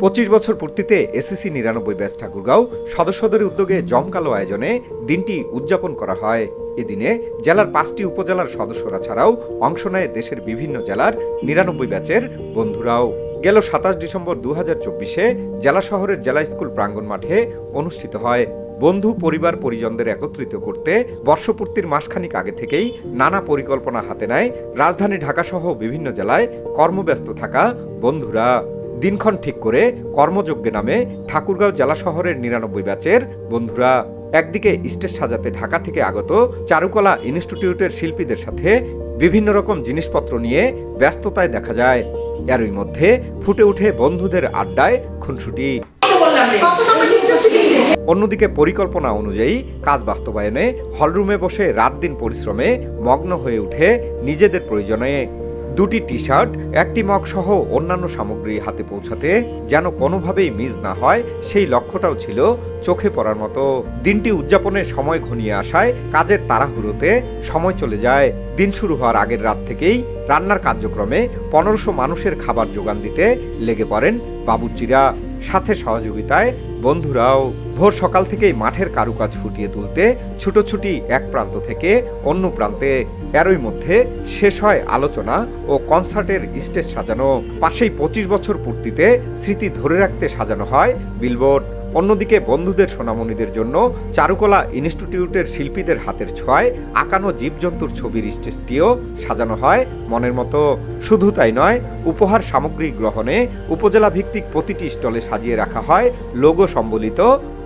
পঁচিশ বছর পূর্তিতে এসিসি নিরানব্বই ব্যাচ ঠাকুরগাঁও সদস্যদের উদ্যোগে জমকালো আয়োজনে দিনটি উদযাপন করা হয়। এদিনে জেলার পাঁচটি উপজেলার সদস্যরা ছাড়াও অংশ নেয় দেশের বিভিন্ন জেলার নিরানব্বই ব্যাচের বন্ধুরাও। গেল সাতাশ ডিসেম্বর দু হাজার চব্বিশে জেলা শহরের জেলা স্কুল প্রাঙ্গণ মাঠে অনুষ্ঠিত হয়। বন্ধু, পরিবার, পরিজনদের একত্রিত করতে বর্ষপূর্তির মাসখানিক আগে থেকেই নানা পরিকল্পনা হাতে নেয়। রাজধানী ঢাকাসহ বিভিন্ন জেলায় কর্মব্যস্ত থাকা বন্ধুরা। দিনক্ষণ ঠিক করে কর্মযজ্ঞে নামে ঠাকুরগাঁও জেলা শহরের নিরানব্বই ব্যাচের বন্ধুরা। একদিকে স্টেজ সাজাতে ঢাকা থেকে আগত চারুকলা ইনস্টিটিউটের শিল্পীদের সাথে বিভিন্ন রকম জিনিসপত্র নিয়ে ব্যস্ততায় দেখা যায়। এরই মধ্যে ফুটে উঠে বন্ধুদের আড্ডায় খুনসুটি। অন্যদিকে পরিকল্পনা অনুযায়ী কাজ বাস্তবায়নে হলরুমে বসে রাত দিন পরিশ্রমে মগ্ন হয়ে ওঠে নিজেদের প্রয়োজনে। দুটি টি শার্ট একটি মগ সহ অন্যান্য সামগ্রী হাতে পৌঁছাতে যেন কোনোভাবেই মিস না হয়, সেই লক্ষ্যটাও ছিল চোখে পড়ার মতো। দিনটি উদযাপনের সময় ঘনিয়ে আসায় কাজের তাড়াহুড়োতে সময় চলে যায়। দিন শুরু হওয়ার আগের রাত থেকেই রান্নার কার্যক্রমে পনেরোশো মানুষের খাবার যোগান দিতে লেগে পড়েন বাবুর্চিরা। সাথে সহযোগিতায় বন্ধুরাও ভোর সকাল থেকেই মাঠের কারুকাজ ফুটিয়ে তুলতে, ছুটোছুটি এক প্রান্ত থেকে অন্য প্রান্তে, এরই মধ্যে শেষ হয় আলোচনা ও কনসার্টের স্টেজ সাজানো। পাশেই পঁচিশ বছর পূর্তিতে স্মৃতি ধরে রাখতে সাজানো হয় বিলবোর্ড অন্যদিকে বন্ধুদের সোনামণিদের জন্য চারুকলা ইনস্টিটিউটের শিল্পীদের হাতের ছোঁয়ায় আঁকানো জীবজন্তুর ছবির স্টেজটিও সাজানো হয় মনের মতো। শুধু তাই নয়, উপহার সামগ্রী গ্রহণে উপজেলা ভিত্তিক প্রতিটি স্টলে সাজিয়ে রাখা হয় লোগো সম্বলিত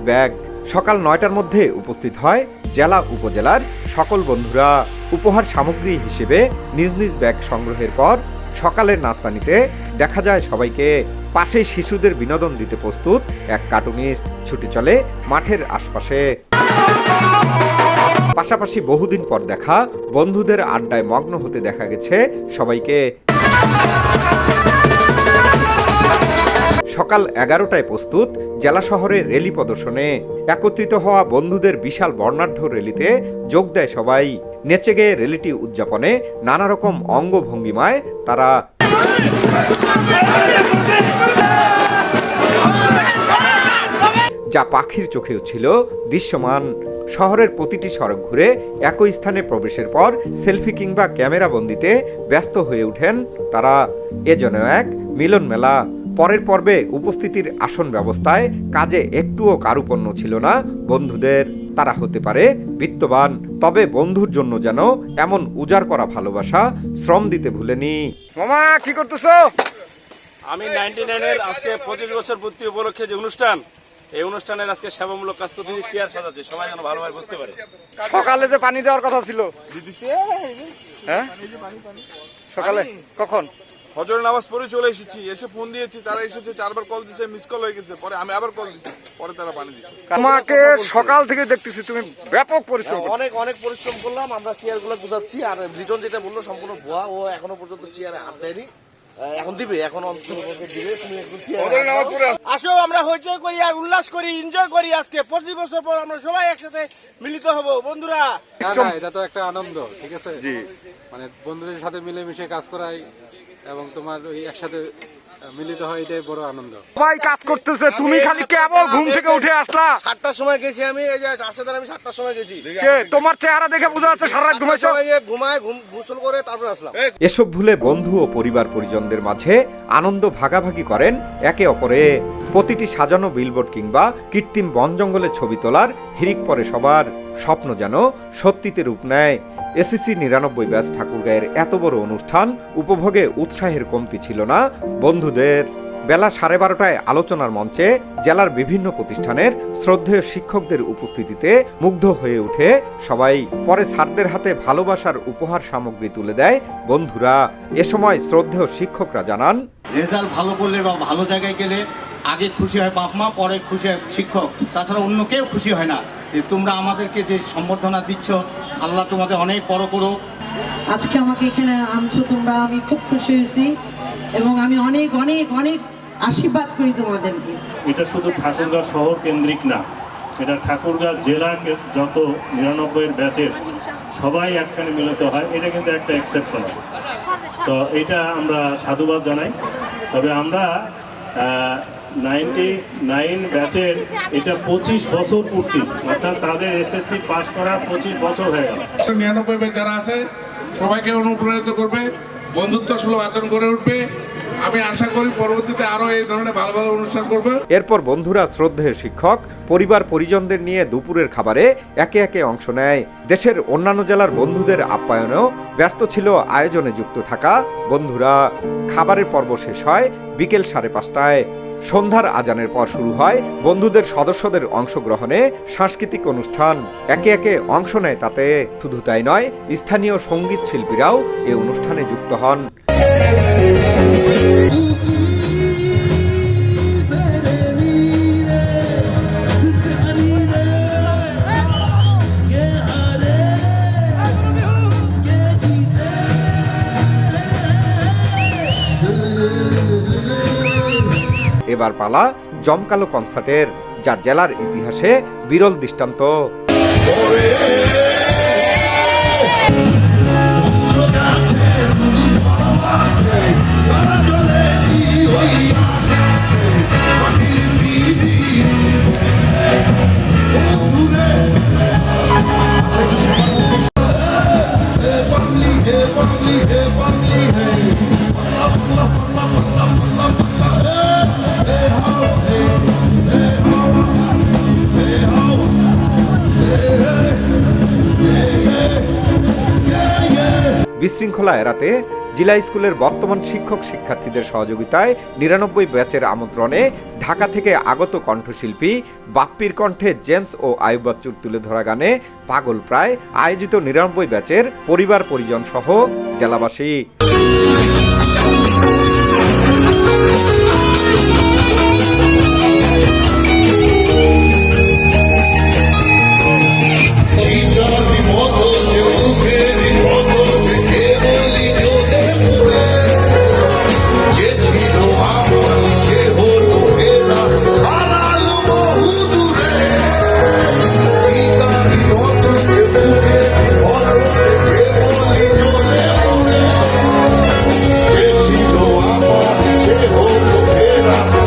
ব্যাগ। সকাল নয়টার মধ্যে উপস্থিত হয় জেলা উপজেলার সকল বন্ধুরা। উপহার সামগ্রী হিসেবে নিজ নিজ ব্যাগ সংগ্রহের পর সকালের নাস্তানিতে দেখা যায় সবাইকে। পাশে শিশুদের বিনোদন দিতে প্রস্তুত এক কার্টুনিস্ট ছুটে চলে মাঠের আশপাশে। পাশাপাশি বহুদিন পর দেখা, বন্ধুদের আড্ডায় মগ্ন হতে দেখা গেছে সবাইকে। সকাল এগারোটায় প্রস্তুত জেলা শহরে রেলি প্রদর্শনে। একত্রিত হওয়া বন্ধুদের বিশাল বর্ণাঢ্য রেলিতে যোগ দেয় সবাই। নেচে গেয়ে রেলিটি উদযাপনে নানা রকম অঙ্গভঙ্গিমায় তারা যা পাখির চোখেও ছিল দৃশ্যমান। শহরের প্রতিটি সড়ক ঘুরে একই স্থানে প্রবেশের পর সেলফি কিংবা ক্যামেরা বন্দিতে ব্যস্ত হয়ে ওঠেন তারা। এ যেন এক মিলন মেলা। পরের পর্বে উপস্থিতির আসন ব্যবস্থায় কাজে একটুও কারুপণ্য ছিল না বন্ধুদের। তারা হতে পারে বিত্তবান তবে বন্ধুর জন্য যেন এমন উজাড় করা ভালোবাসা শ্রম দিতে ভুলেনি। মামা কি করতেছো? আমি নাইনটি নাইনের আজকে পঁচিশ বছর পূর্তি উপলক্ষে যে অনুষ্ঠান এই অনুষ্ঠানের আজকে সেবামূলক কাজ করতে চেয়ার সাজাচ্ছে। সবাই যেন ভালোভাবে বুঝতে পারে। সকালে যে পানি দেওয়ার কথা ছিল। হ্যাঁ? সকালে কখন? হজর নামাজ পড়ে চলে এসেছি। এসে ফোন দিয়েছি তারা এসেছে চারবার কল দিছে মিস কল হয়ে গেছে। পরে আমি আবার কল দিচ্ছি পরে তারা পানি দিছে। আমাকে সকাল থেকে দেখতেছি তুমি ব্যাপক পরিশ্রম অনেক অনেক পরিশ্রম করলাম। আমরা চেয়ারগুলো গুছাচ্ছি আর লিটন যেটা বলল সম্পূর্ণ ভুয়া। ও এখনও পর্যন্ত চেয়ারে হাত দেয়নি। এখন দিবে এখন দিবে আসো আমরা হইচই করি আর উল্লাস করি এনজয় করি আজকে। পঁচিশ বছর পর আমরা সবাই একসাথে মিলিত হব। বন্ধুরা না, না, এটা তো একটা আনন্দ ঠিক আছে? মানে বন্ধুদের সাথে মিলেমিশে কাজ করাই এবং তোমার ওই একসাথে মিলিত হয় এটাই বড় আনন্দ। সবাই কাজ করতেছে তুমি খালি কেবল ঘুম থেকে উঠে আসলা। সাতটার সময় গেছি আমি এই যে আসাদের আমি সাতটার সময় গেছি। কে? তোমার চেহারা দেখে বোঝা যাচ্ছে সারা রাত ঘুমাইছো। ঘুমায় ঘুম গোসল করে তারপরে আসলাম। এসব ভুলে বন্ধু ও পরিবার পরিজনদের মাঝে আনন্দ ভাগাভাগি করেন একে অপরে। প্রতিটি সাজানো বিলবোর্ড কিংবা কৃত্রিম বন জঙ্গলে ছবি তোলার হিরিক পরে সবার স্বপ্ন যেন সত্যিতে রূপ নেয়। এসএসসি নিরানব্বই ব্যাস ঠাকুরগাঁয়ের এত বড় অনুষ্ঠান উপভোগে উৎসাহের কমতি ছিল না। বন্ধুদের বেলা সাড়ে বারোটায় আলোচনার মঞ্চে জেলার বিভিন্ন প্রতিষ্ঠানের শ্রদ্ধেয় শিক্ষকদের উপস্থিতিতে মুগ্ধ হয়ে উঠে সবাই। পরে স্যারদের হাতে ভালোবাসার উপহার সামগ্রী তুলে দেয় বন্ধুরা। এ সময় শ্রদ্ধেয় শিক্ষকরা জানান, রেজাল্ট ভালো করলে বা ভালো জায়গায় গেলে আগে খুশি হয় বাপ মা, পরে খুশি হয় শিক্ষক। তাছাড়া অন্য কেউ খুশি হয় না। তোমরা আমাদেরকে যে সম্বর্ধনা দিচ্ছ আল্লাহ তোমাদের অনেক বড় করুক। আজকে আমাকে এখানে আনছো তোমরা আমি খুব খুশি হয়েছি এবং আমি অনেক অনেক অনেক আশীর্বাদ করি তোমাদেরকে। এটা শুধু ঠাকুরগাঁও শহর কেন্দ্রিক না এটা ঠাকুরগাঁও জেলা যত নিরানব্বইয়ের ব্যাচের সবাই একখানে মিলিত হয় এটা কিন্তু একটা এক্সেপশন তো এটা আমরা সাধুবাদ জানাই। তবে আমরা নাইনটি নাইন ব্যাচের এটা পঁচিশ বছর পূর্তি। অর্থাৎ তাদের এসএসসি পাস করার পঁচিশ বছর হয়ে গেল। নিরানব্বই ব্যাচ যারা আছে সবাইকে অনুপ্রাণিত করবে বন্ধুত্ব সুলভ আচরণ করে উঠবে। আমি আশা করি পরবর্তীতে আরও এই ধরনের ভালো ভালো অনুষ্ঠান করবে। এরপর বন্ধুরা শ্রদ্ধেয় শিক্ষক পরিবার পরিজনদের নিয়ে দুপুরের খাবারে একে একে অংশ নেয়। দেশের অন্যান্য জেলার বন্ধুদের আপ্যায়নেও ব্যস্ত ছিল আয়োজনে যুক্ত থাকা বন্ধুরা। খাবারের পর্ব শেষ হয় বিকেল সাড়ে পাঁচটায়। সন্ধ্যার আজানের পর শুরু হয় বন্ধুদের সদস্যদের অংশগ্রহণে সাংস্কৃতিক অনুষ্ঠান। একে একে অংশ নেয় তাতে। শুধু তাই নয়, স্থানীয় সংগীত শিল্পীরাও এ অনুষ্ঠানে যুক্ত হন। এবার পালা জমকালো কনসার্টের যা জেলার ইতিহাসে বিরল দৃষ্টান্ত। বিশৃঙ্খলা এড়াতে জেলা স্কুলের বর্তমান শিক্ষক শিক্ষার্থীদের সহযোগিতায় নিরানব্বই ব্যাচের আমন্ত্রণে ঢাকা থেকে আগত কণ্ঠশিল্পী বাপ্পির কণ্ঠে জেমস ও আয়ুবাচ্চুর তুলে ধরা গানে পাগল প্রায় আয়োজিত নিরানব্বই ব্যাচের পরিবার পরিজন সহ জেলাবাসী। Yeah.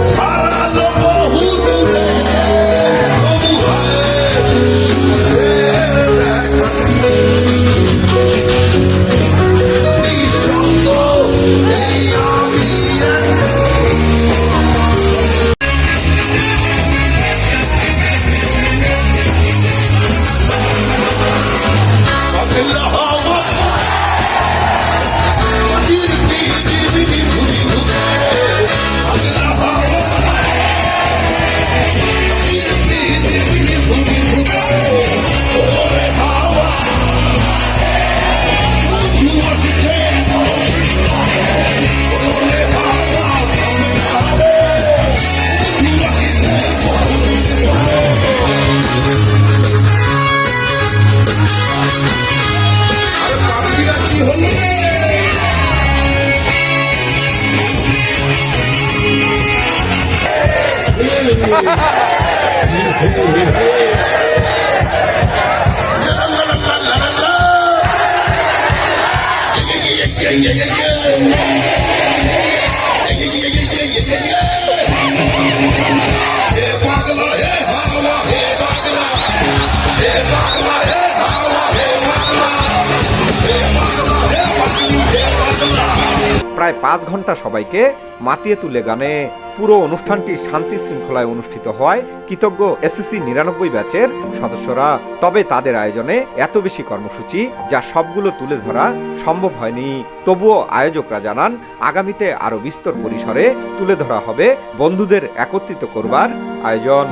Yeah, yeah, yeah. প্রায় পাঁচ ঘণ্টা সবাইকে মাতিয়ে তুলে গানে। পুরো অনুষ্ঠানটি শান্তি শৃঙ্খলায় অনুষ্ঠিত হয়, কৃতজ্ঞ এসএসসি নিরানব্বই ব্যাচের সদস্যরা। তবে তাদের আয়োজনে এত বেশি কর্মসূচি যা সবগুলো তুলে ধরা সম্ভব হয়নি। তবুও আয়োজকরা জানান, আগামীতে আরও বিস্তর পরিসরে তুলে ধরা হবে বন্ধুদের একত্রিত করবার আয়োজন।